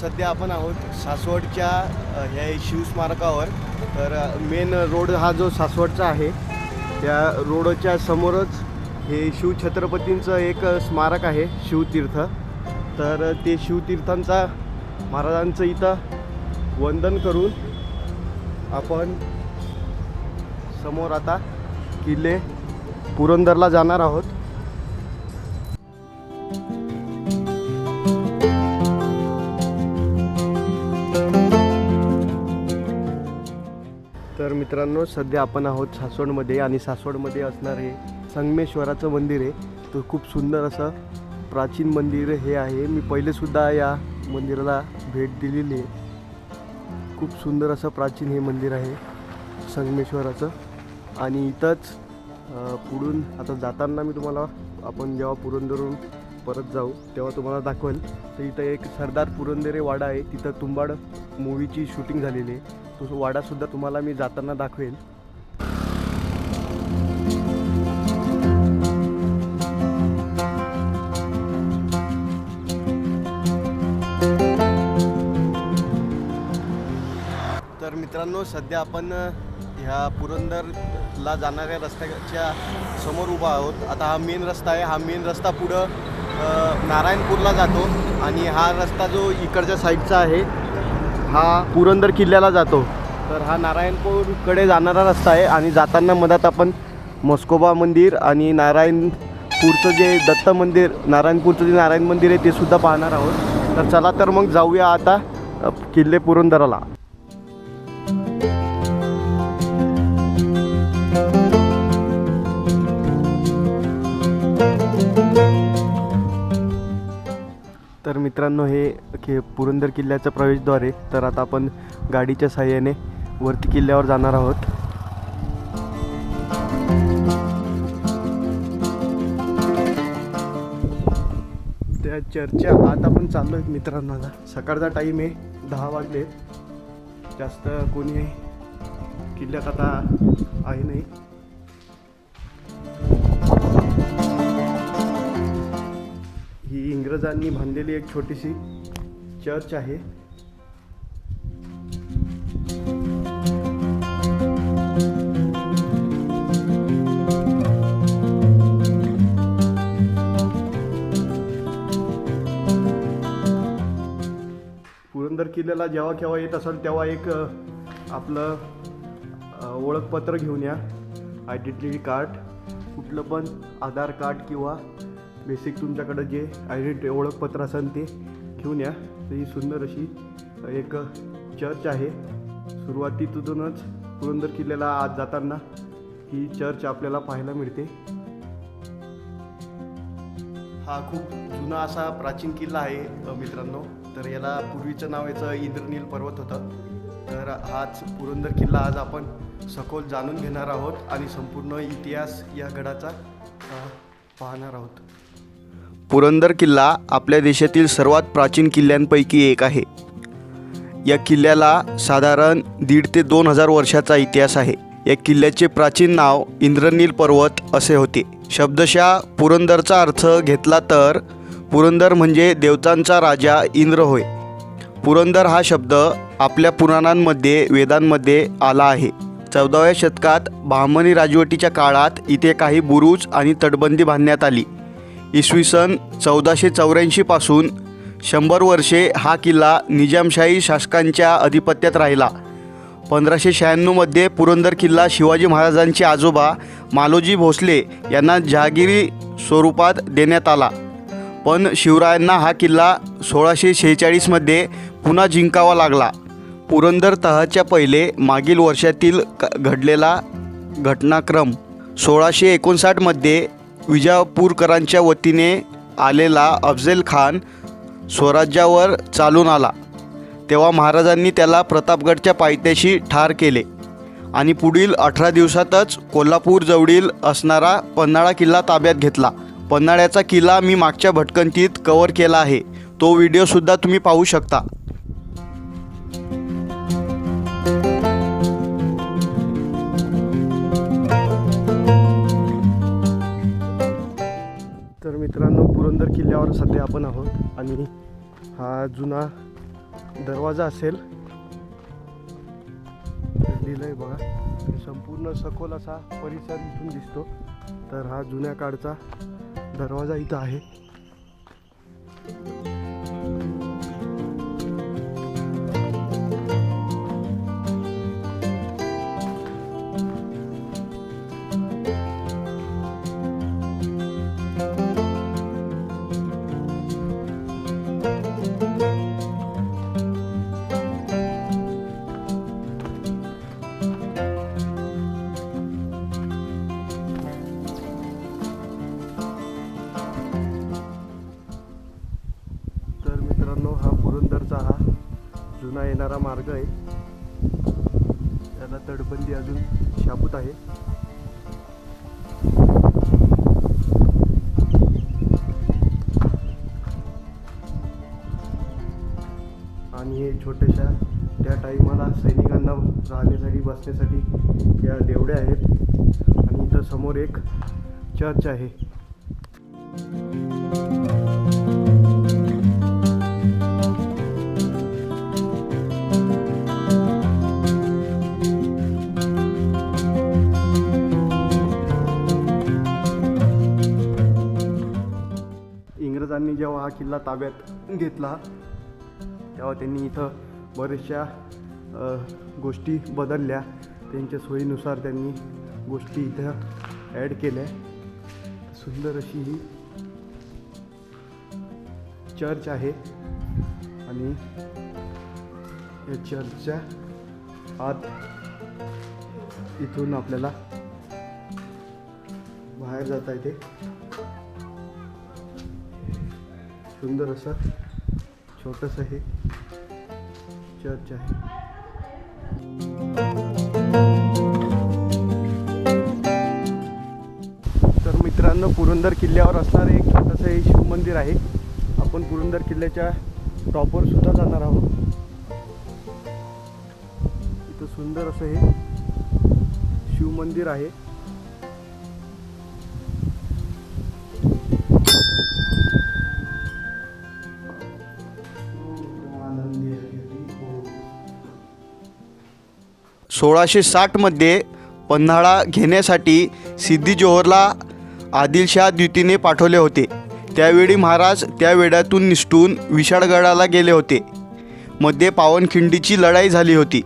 सध्या आपण आहोत सासवडच्या ह्या शिवस्मारकावर. तर मेन रोड हा जो सासवडचा आहे त्या रोडच्या समोरच हे शिवछत्रपतींचं एक स्मारक आहे शिवतीर्थ तर ते शिवतीर्थांचा महाराजांचं इथं वंदन करून आपण समोर आता किल्ले पुरंदरला जाणार आहोत. मित्रांनो सध्या आपण आहोत सासवडमध्ये आणि सासवडमध्ये असणारे संगमेश्वराचं मंदिर आहे. तर खूप सुंदर असं प्राचीन मंदिर हे आहे. मी पहिलेसुद्धा या मंदिराला भेट दिलेली आहे. खूप सुंदर असं प्राचीन हे मंदिर आहे संगमेश्वराचं. आणि इथंच पुढून आता जाताना मी तुम्हाला आपण जेव्हा पुरंदरून परत जाऊ तेव्हा तुम्हाला दाखवेल. तर इथं एक सरदार पुरंदरे वाडा आहे. तिथं तुंबाड मूवीची शूटिंग झालेली आहे. तो वाडासुद्धा तुम्हाला मी जाताना दाखवेल तर मित्रांनो सध्या आपण ह्या पुरंदरला जाणाऱ्या रस्त्याच्या समोर उभा आहोत. आता हा मेन रस्ता आहे. हा मेन रस्ता पुढं नारायणपूरला जातो आणि हा रस्ता जो इकडच्या साईडचा आहे हा पुरंदर किल्ल्याला जातो. तर हा नारायणपूरकडे जाणारा रस्ता आहे आणि जाताना मधात आपण मस्कोबा मंदिर आणि नारायणपूरचं जे दत्त मंदिर नारायणपूरचं जे नारायण मंदिर आहे ते सुद्धा पाहणार आहोत. तर चला तर मग जाऊया आता किल्ले पुरंदराला. तर मित्रांनो हे खे पुरंदर किल्ल्याचं प्रवेशद्वार आहे. तर आता आपण गाडीच्या साह्याने वरती किल्ल्यावर जाणार आहोत. त्या चर्चा आत आपण चाललो आहेत मित्रांनो आता. सकाळचा टाईम आहे दहा वाजले. जास्त कोणी किल्ल्यात आता आहे नाही. इंग्रजांनी बांधलेली एक छोटीशी चर्च आहे. पुरंदर किल्ल्याला जेव्हा केव्हा येत असाल तेव्हा एक आपलं ओळखपत्र घेऊन या. आयडेंटिटी कार्ड कुठलं पण आधार कार्ड किंवा बेसिक तुमच्याकडं जे आयडेंटिटी ओळखपत्र असेल ते घेऊन या. तर ही सुंदर अशी एक चर्च आहे. सुरुवातीतूनच पुरंदर किल्ल्याला आज जाताना ही चर्च आपल्याला पाहायला मिळते. हा खूप जुना असा प्राचीन किल्ला आहे मित्रांनो. तर याला पूर्वीचं नाव याचं इंद्रनील पर्वत होतं. तर हाच पुरंदर किल्ला आज आपण सखोल जाणून घेणार आहोत आणि संपूर्ण इतिहास या गडाचा पाहणार आहोत. पुरंदर किल्ला आपल्या देशातील सर्वात प्राचीन किल्ल्यांपैकी एक आहे. या किल्ल्याला साधारण दीड ते दोन हजार वर्षाचा इतिहास आहे. या किल्ल्याचे प्राचीन नाव इंद्रनील पर्वत असे होते. शब्दशः पुरंदरचा अर्थ घेतला तर पुरंदर म्हणजे देवतांचा राजा इंद्र होय. पुरंदर हा शब्द आपल्या पुराणांमध्ये वेदांमध्ये आला आहे. चौदाव्या शतकात ब्राह्मणी राजवटीच्या काळात इथे काही बुरुज आणि तटबंदी बांधण्यात आली. इसवी सन चौदाशे चौऱ्याऐंशीपासून शंभर वर्षे हा किल्ला निजामशाही शासकांच्या अधिपत्यात राहिला. पंधराशे शहाण्णवमध्ये पुरंदर किल्ला शिवाजी महाराजांचे आजोबा मालोजी भोसले यांना जहागिरी स्वरूपात देण्यात आला. पण शिवरायांना हा किल्ला सोळाशे शेहेचाळीसमध्ये पुन्हा जिंकावा लागला. पुरंदर तहाच्या पहिले मागील वर्षातील क- घडलेला घटनाक्रम सोळाशे एकोणसाठमध्ये विजापूरकरांच्या वतीने आलेला अफझल खान स्वराज्यावर चालून आला. तेव्हा महाराजांनी त्याला प्रतापगडच्या पायथ्याशी ठार केले आणि पुढील अठरा दिवसातच कोल्हापूरजवळील असणारा पन्हाळा किल्ला ताब्यात घेतला. पन्हाळ्याचा किल्ला मी मागच्या भटकंतीत कव्हर केला आहे. तो व्हिडिओसुद्धा तुम्ही पाहू शकता. रस्त्यावर सध्या आपण आहोत आणि हा जुना दरवाजा असेल. लिहिलंय बघा. संपूर्ण सखोल असा परिसर इथून दिसतो. तर हा जुन्या काळचा दरवाजा इथं आहे. मार्ग आहे. त्याला तडबंदी अजून शाबूत आहे. आणि हे छोट्याशा त्या टाईमाला सैनिकांना राहण्यासाठी बसण्यासाठी या देवड्या आहेत. आणि इथं समोर एक चर्च आहे. इंग्रजांनी जेव्हा हा किल्ला ताब्यात घेतला तेव्हा त्यांनी इथं बऱ्याचशा गोष्टी बदलल्या. त्यांच्या सोयीनुसार त्यांनी गोष्टी इथं ॲड केल्या. सुंदर अशी ही चर्च आहे. आणि या चर्चच्या आत इथून आपल्याला बाहेर जाता येते. सुंदर असं छोटंसं हे चर्च आहे. तर मित्रांनो पुरंदर किल्ल्यावर असणारं एक छोटंसं हे शिवमंदिर आहे. आपण पुरंदर किल्ल्याच्या टॉपवर सुद्धा जाणार आहोत. इथं सुंदर असं हे शिवमंदिर आहे. सोळाशे साठमध्ये पन्हाळा घेण्यासाठी सिद्धी जोहरला आदिलशाह द्वितीने पाठवले होते. त्यावेळी महाराज त्या वेड्यातून निसटून विशाळगडाला गेले होते. मध्ये पावनखिंडीची लढाई झाली होती.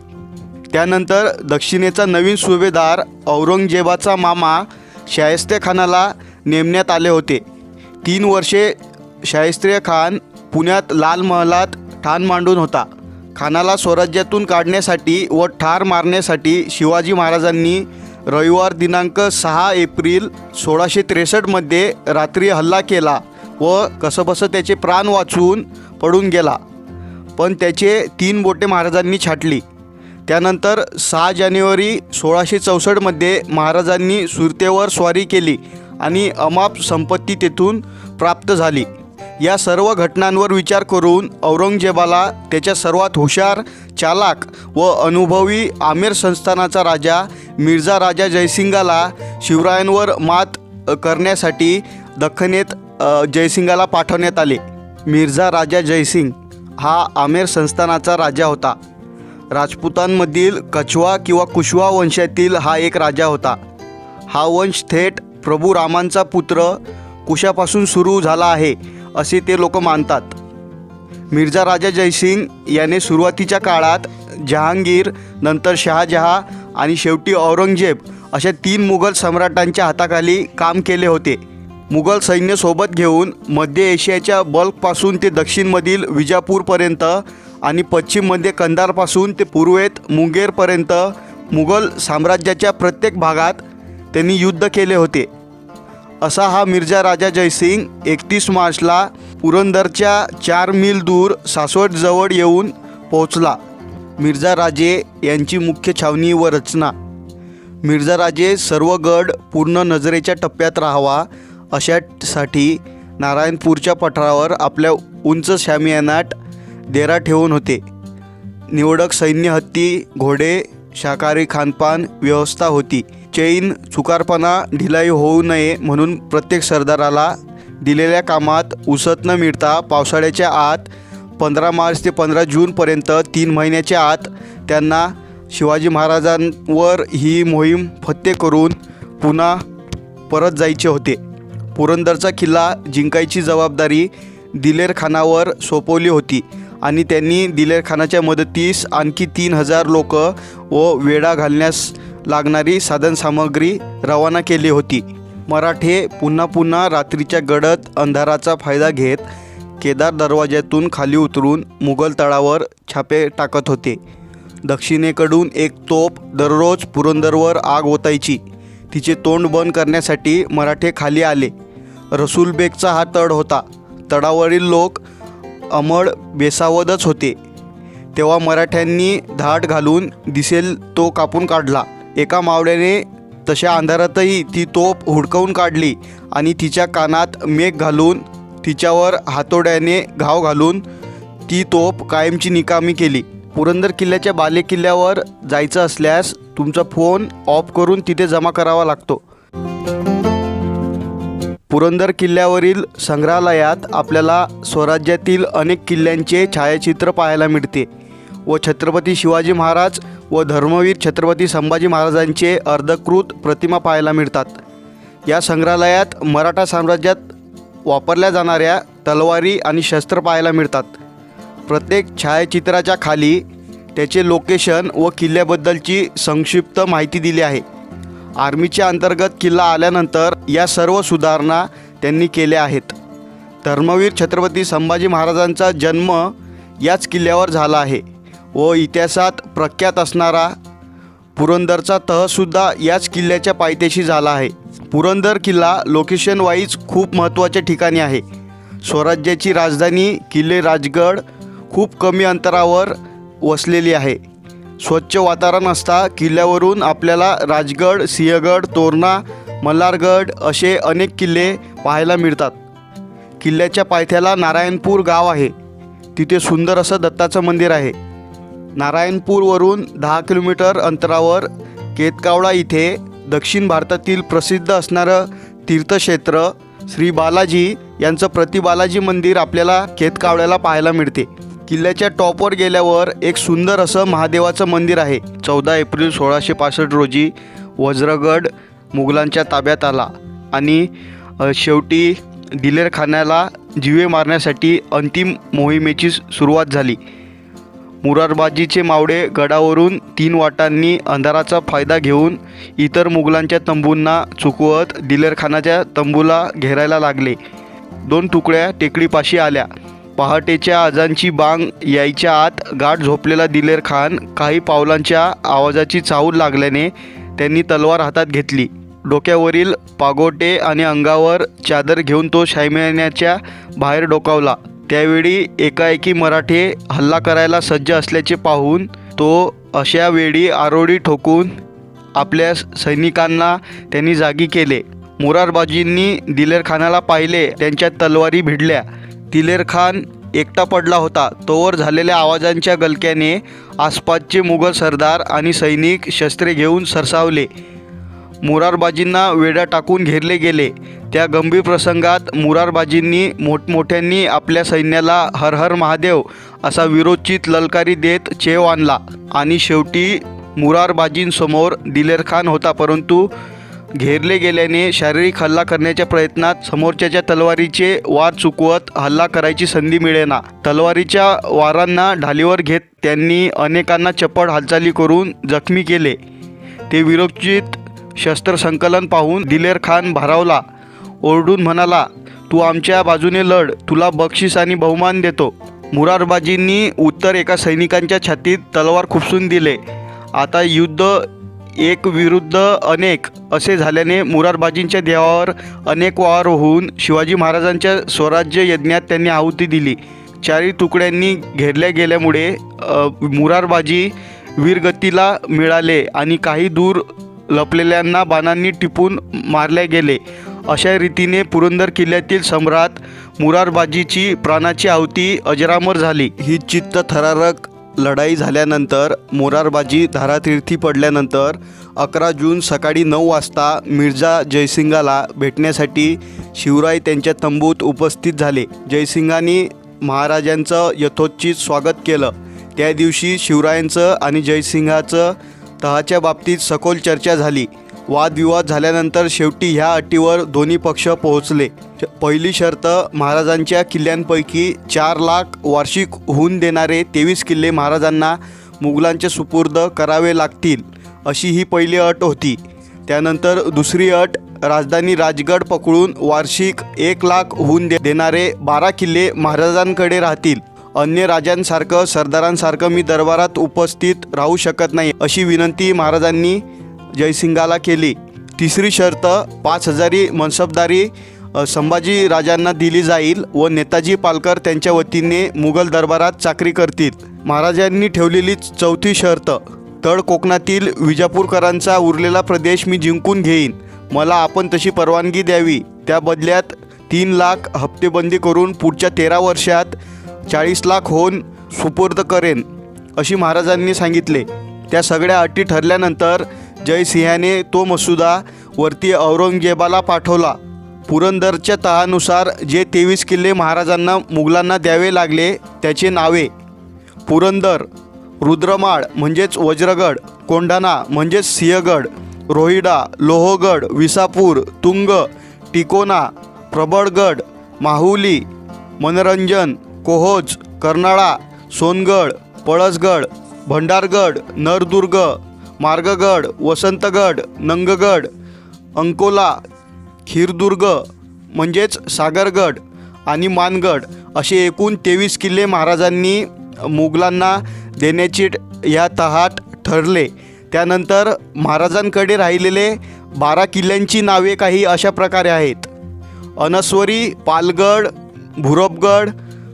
त्यानंतर दक्षिणेचा नवीन सुभेदार औरंगजेबाचा मामा शाहिस्ते खानाला नेमण्यात आले होते. तीन वर्षे शाहिस्ते खान पुण्यात लाल महालात ठाण मांडून होता. खानाला स्वराज्यातून काढण्यासाठी व ठार मारण्यासाठी शिवाजी महाराजांनी रविवार दिनांक सहा एप्रिल सोळाशे त्रेसष्टमध्ये रात्री हल्ला केला व कसंबसं त्याचे प्राण वाचून पडून गेला. पण त्याचे तीन बोटे महाराजांनी छाटली. त्यानंतर सहा जानेवारी सोळाशे चौसष्टमध्ये महाराजांनी सुरतेवर स्वारी केली आणि अमाप संपत्ती तेथून प्राप्त झाली. या सर्व घटनांवर विचार करून औरंगजेबाला त्याच्या सर्वात हुशार चालाक व अनुभवी आमेर संस्थानाचा राजा मिर्झा राजा जयसिंगाला शिवरायांवर मात करण्यासाठी दख्खनेत जयसिंगाला पाठवण्यात आले. मिर्झा राजा जयसिंग हा आमेर संस्थानाचा राजा होता. राजपुतांमधील कछवा किंवा कुशवा वंशातील हा एक राजा होता. हा वंश थेट प्रभू रामांचा पुत्र कुशापासून सुरू झाला आहे. असे ते लोक मानतात. मिर्झा राजा जयसिंग याने सुरुवातीच्या काळात जहांगीर नंतर शहाजहा आणि शेवटी औरंगजेब अशा तीन मुघल सम्राटांच्या हाताखाली काम केले होते. मुघल सैन्य सोबत घेऊन मध्य एशियाच्या बल्कपासून ते दक्षिणमधील विजापूरपर्यंत आणि पश्चिममध्ये कंधारपासून ते पूर्वेत मुंगेरपर्यंत मुघल साम्राज्याच्या प्रत्येक भागात त्यांनी युद्ध केले होते. असा हा मिर्झा राजा जयसिंग एकतीस मार्चला पुरंदरच्या चार मील दूर सासवडजवळ येऊन पोहोचला. मिर्झा राजे यांची मुख्य छावणी व रचना. मिर्झा राजे सर्व गड पूर्ण नजरेच्या टप्प्यात राहावा अशासाठी नारायणपूरच्या पठारावर आपल्या उंच शामियानाट डेरा ठेवून होते. निवडक सैन्य हत्ती घोडे शाकाहारी खानपान व्यवस्था होती. चैन चुकारपणा ढिलाई होऊ नये म्हणून प्रत्येक सरदाराला दिलेल्या कामात उसत न मिळता पावसाळ्याच्या आत पंधरा मार्च ते पंधरा जूनपर्यंत तीन महिन्याच्या आत त्यांना शिवाजी महाराजांवर ही मोहीम फत्ते करून पुन्हा परत जायचे होते. पुरंदरचा किल्ला जिंकायची जबाबदारी दिलेर खानावर सोपवली होती आणि त्यांनी दिलेर खानाच्या मदतीस आणखी तीन हजार लोक व वेढा घालण्यास लागणारी साधनसामग्री रवाना केली होती. मराठे पुन्हा पुन्हा रात्रीच्या गडद अंधाराचा फायदा घेत केदार दरवाज्यातून खाली उतरून मुघल तळावर छापे टाकत होते. दक्षिणेकडून एक तोप दररोज पुरंदरवर आग ओतायची. तिचे तोंड बंद करण्यासाठी मराठे खाली आले. रसूलबेगचा हा तड होता. तडावरील लोक अमळ बेसावतच होते. तेव्हा मराठ्यांनी धाट घालून दिसेल तो कापून काढला. एका मावळ्याने तशा अंधारातही ती तोप हुडकवून काढली आणि तिच्या कानात मेघ घालून तिच्यावर हातोड्याने घाव घालून ती तोप कायमची निकामी केली. पुरंदर किल्ल्याच्या बाले किल्ल्यावर जायचं असल्यास तुमचा फोन ऑफ करून तिथे जमा करावा लागतो. पुरंदर किल्ल्यावरील संग्रहालयात आपल्याला स्वराज्यातील अनेक किल्ल्यांचे छायाचित्र पाहायला मिळते. व छत्रपती शिवाजी महाराज व धर्मवीर छत्रपती संभाजी महाराजांचे अर्धकृत प्रतिमा पाहायला मिळतात. या संग्रहालयात मराठा साम्राज्यात वापरल्या जाणाऱ्या तलवारी आणि शस्त्र पाहायला मिळतात. प्रत्येक छायाचित्राच्या खाली त्याचे लोकेशन व किल्ल्याबद्दलची संक्षिप्त माहिती दिली आहे. आर्मीच्या अंतर्गत किल्ला आल्यानंतर या सर्व सुधारणा त्यांनी केल्या आहेत. धर्मवीर छत्रपती संभाजी महाराजांचा जन्म याच किल्ल्यावर झाला आहे. व इतिहासात प्रख्यात असणारा पुरंदरचा तहसुद्धा याच किल्ल्याच्या पायथ्याशी झाला आहे. पुरंदर किल्ला लोकेशन वाईज खूप महत्त्वाच्या ठिकाणी आहे. स्वराज्याची राजधानी किल्ले राजगड खूप कमी अंतरावर वसलेली आहे. स्वच्छ वातावरण असता किल्ल्यावरून आपल्याला राजगड सिंहगड तोरणा मल्हारगड असे अनेक किल्ले पाहायला मिळतात. किल्ल्याच्या पायथ्याला नारायणपूर गाव आहे. तिथे सुंदर असं दत्ताचं मंदिर आहे. नारायणपूरवरून दहा किलोमीटर अंतरावर केतकावडा इथे दक्षिण भारतातील प्रसिद्ध असणारं तीर्थक्षेत्र श्री बालाजी यांचं प्रति बालाजी मंदिर आपल्याला केतकावड्याला पाहायला मिळते. किल्ल्याच्या टॉपवर गेल्यावर एक सुंदर असं महादेवाचं मंदिर आहे. चौदा एप्रिल सोळाशे पासष्ट रोजी वज्रगड मुघलांच्या ताब्यात आला आणि शेवटी दिलेर खानाला जिवे मारण्यासाठी अंतिम मोहिमेची सुरुवात झाली. मुरारबाजीचे मावळे गडावरून तीन वाटांनी अंधाराचा फायदा घेऊन इतर मुघलांच्या तंबूंना चुकवत दिलेरखानाच्या तंबूला घेरायला लागले. दोन तुकड्या टेकडीपाशी आल्या. पहाटेच्या आजांची बांग यायच्या आत गाठ झोपलेला दिलेर खान काही पावलांच्या आवाजाची चाहूल लागल्याने त्यांनी तलवार हातात घेतली. डोक्यावरील पागोटे आणि अंगावर चादर घेऊन तो शायम्याच्या बाहेर डोकावला. त्यावेळी एकाएकी मराठे हल्ला करायला सज्ज असल्याचे पाहून तो अशा वेळी आरोळी ठोकून आपल्या सैनिकांना त्यांनी जागी केले. मुरारबाजींनी दिलेरखानाला पाहिले. त्यांच्या तलवारी भिडल्या. दिलेरखान एकटा पडला होता. तोवर झालेल्या आवाजांच्या गलक्याने आसपासचे मुघल सरदार आणि सैनिक शस्त्रे घेऊन सरसावले. मुरारबाजींना वेढा टाकून घेरले गेले. त्या गंभीर प्रसंगात मुरारबाजींनी मोठमोठ्यांनी आपल्या सैन्याला हर हर महादेव असा विरोचित ललकारी देत चेव आणला. आणि शेवटी मुरारबाजींसमोर दिलेरखान होता परंतु घेरले गेल्याने शारीरिक हल्ला करण्याच्या प्रयत्नात समोरच्याच्या तलवारीचे वार चुकवत हल्ला करायची संधी मिळेना. तलवारीच्या वारांना ढालीवर घेत त्यांनी अनेकांना चपळ हालचाली करून जखमी केले. ते विरोचित शस्त्रसंकलन पाहून दिलेर खान भारावला. ओरडून म्हणाला तू आमच्या बाजूने लढ तुला बक्षीस आणि बहुमान देतो. मुरारबाजींनी उत्तर एका सैनिकांच्या छातीत तलवार खुपसून दिले. आता युद्ध एक विरुद्ध अनेक असे झाल्याने मुरारबाजींच्या देवावर अनेक वार होऊन शिवाजी महाराजांच्या स्वराज्य यज्ञात त्यांनी आहुती दिली. चारी तुकड्यांनी घेरल्या गेल्यामुळे मुरारबाजी वीरगतीला मिळाले आणि काही दूर लपलेल्यांना बाणांनी टिपून मारले गेले. अशा रीतीने पुरंदर किल्ल्यातील सम्राट मुरारबाजीची प्राणाची आहुती अजरामर झाली. ही चित्त थरारक लढाई झाल्यानंतर मोरारबाजी धारातीर्थी पडल्यानंतर अकरा जून सकाळी नऊ वाजता मिर्झा जयसिंगाला भेटण्यासाठी शिवराय त्यांच्या तंबूत उपस्थित झाले. जयसिंगांनी महाराजांचं यथोचित स्वागत केलं. त्या दिवशी शिवरायांचं आणि जयसिंहाचं तहाच्या बाबतीत सखोल चर्चा झाली. वादविवाद झाल्यानंतर शेवटी ह्या अटीवर दोन्ही पक्ष पोहोचले. पहिली शर्त महाराजांच्या किल्ल्यांपैकी चार लाख वार्षिक होऊन देणारे तेवीस किल्ले महाराजांना मुघलांचे सुपूर्द करावे लागतील अशी ही पहिली अट होती. त्यानंतर दुसरी अट राजधानी राजगड पकडून वार्षिक एक लाख होऊन दे देणारे बारा किल्ले महाराजांकडे राहतील. अन्य राजांसारखं सरदारांसारखं मी दरबारात उपस्थित राहू शकत नाही अशी विनंती महाराजांनी जयसिंगाला केली. तिसरी शर्त पाच हजारी मनसबदारी संभाजी राजांना दिली जाईल व नेताजी पालकर त्यांच्या वतीने मुघल दरबारात चाकरी करतील. महाराजांनी ठेवलेली चौथी शर्त तळ कोकणातील विजापूरकरांचा उरलेला प्रदेश मी जिंकून घेईन. मला आपण तशी परवानगी द्यावी. त्या बदल्यात तीन लाख हप्तेबंदी करून पुढच्या तेरा वर्षात चाळीस लाख होऊन सुपूर्द करेन अशी महाराजांनी सांगितले. त्या सगळ्या अटी ठरल्यानंतर जयसिंहाने तो मसुदा वरती औरंगजेबाला पाठवला. पुरंदरच्या तहानुसार जे तेवीस किल्ले महाराजांना मुघलांना द्यावे लागले त्याचे नावे पुरंदर रुद्रमाळ म्हणजेच वज्रगड कोंढाणा म्हणजेच सिंहगड रोहिडा लोहगड विसापूर तुंग टिकोना प्रबळगड माहुली मनोरंजन कोहोज कर्नाळा सोनगड पळसगड भंडारगड नरदुर्ग मार्गगड वसंतगड नंगगड अंकोला खीरदुर्ग म्हणजेच सागरगड आणि मानगड असे एकूण तेवीस किल्ले महाराजांनी मुघलांना देण्याची या तहाट ठरले. त्यानंतर महाराजांकडे राहिलेले बारा किल्ल्यांची नावे काही अशा प्रकारे आहेत. अनस्वरी पालगड भुरबगड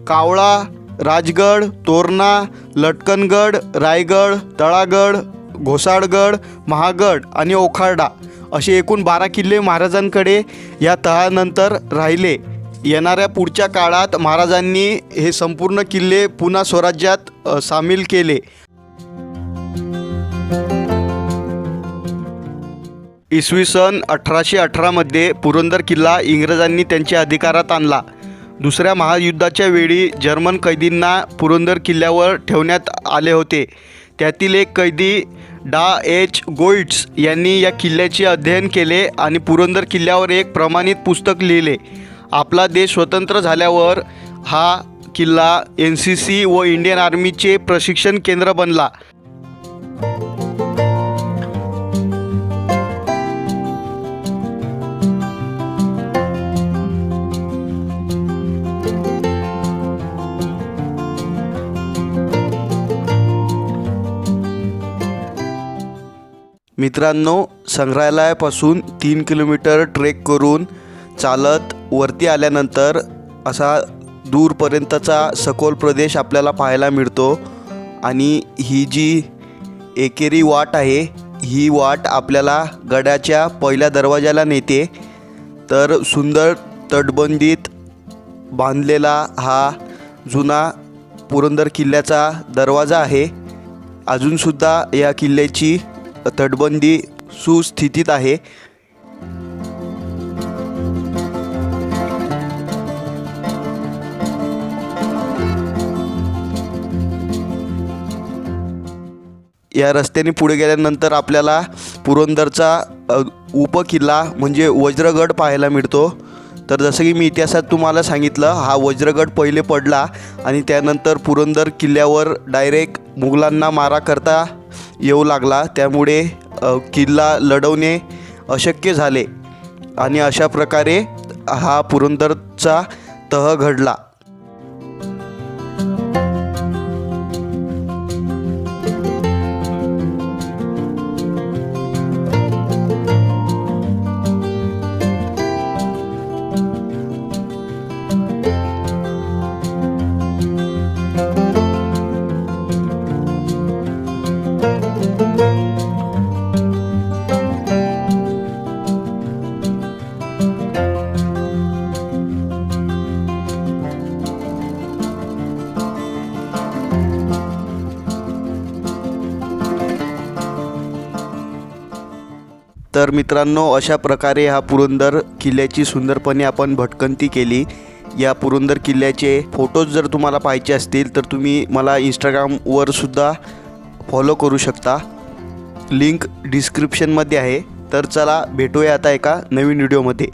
कावळा राजगड तोरणा लटकनगड रायगड तळागड घोसाळगड महागड आणि ओखार्डा असे एकूण बारा किल्ले महाराजांकडे या तहानंतर राहिले. येणाऱ्या पुढच्या काळात महाराजांनी हे संपूर्ण किल्ले पुन्हा स्वराज्यात सामील केले. इसवी सन अठराशे अठरामध्ये पुरंदर किल्ला इंग्रजांनी त्यांच्या अधिकारात आणला. दुसऱ्या महायुद्धाच्या वेळी जर्मन कैदींना पुरंदर किल्ल्यावर ठेवण्यात आले होते. त्यातील एक कैदी डा. एच. गोइट्स यांनी या किल्ल्याचे अध्ययन केले आणि पुरंदर किल्ल्यावर एक प्रमाणित पुस्तक लिहिले. आपला देश स्वतंत्र झाल्यावर हा किल्ला एन सी सी व इंडियन आर्मीचे प्रशिक्षण केंद्र बनला. मित्रांनो संग्रहालयापासून तीन किलोमीटर ट्रेक करून चालत वरती आल्यानंतर असा दूरपर्यंतचा सखोल प्रदेश आपल्याला पाहायला मिळतो. आणि ही जी एकेरी वाट आहे ही वाट आपल्याला गडाच्या पहिल्या दरवाजाला नेते. तर सुंदर तटबंदीत बांधलेला हा जुना पुरंदर किल्ल्याचा दरवाजा आहे. अजूनसुद्धा या किल्ल्याची तटबंदी सुस्थितीत आहे. या रस्त्याने पुढे गेल्यानंतर आपल्याला पुरंदरचा उपकिल्ला म्हणजे वज्रगड पाहायला मिळतो. तर जसं की मी इतिहासात तुम्हाला सांगितलं हा वज्रगड पहिले पडला आणि त्यानंतर पुरंदर किल्ल्यावर डायरेक्ट मुघलांना मारा करता येऊ लागला. त्यामुळे किल्ला लढवणे अशक्य झाले आणि अशा प्रकारे हा पुरंदरचा तह घडला. तर मित्रांनो अशा प्रकारे हा पुरंदर किल्ल्याची सुंदरपणे आपण भटकंती केली. या पुरंदर किल्ल्याचे फोटोज जर तुम्हाला पाहिजे असतील तर तुम्ही मला इंस्टाग्रामवर सुद्धा फॉलो करू शकता. लिंक डिस्क्रिप्शनमध्ये आहे. तर चला भेटूया आता एका नवीन व्हिडिओमध्ये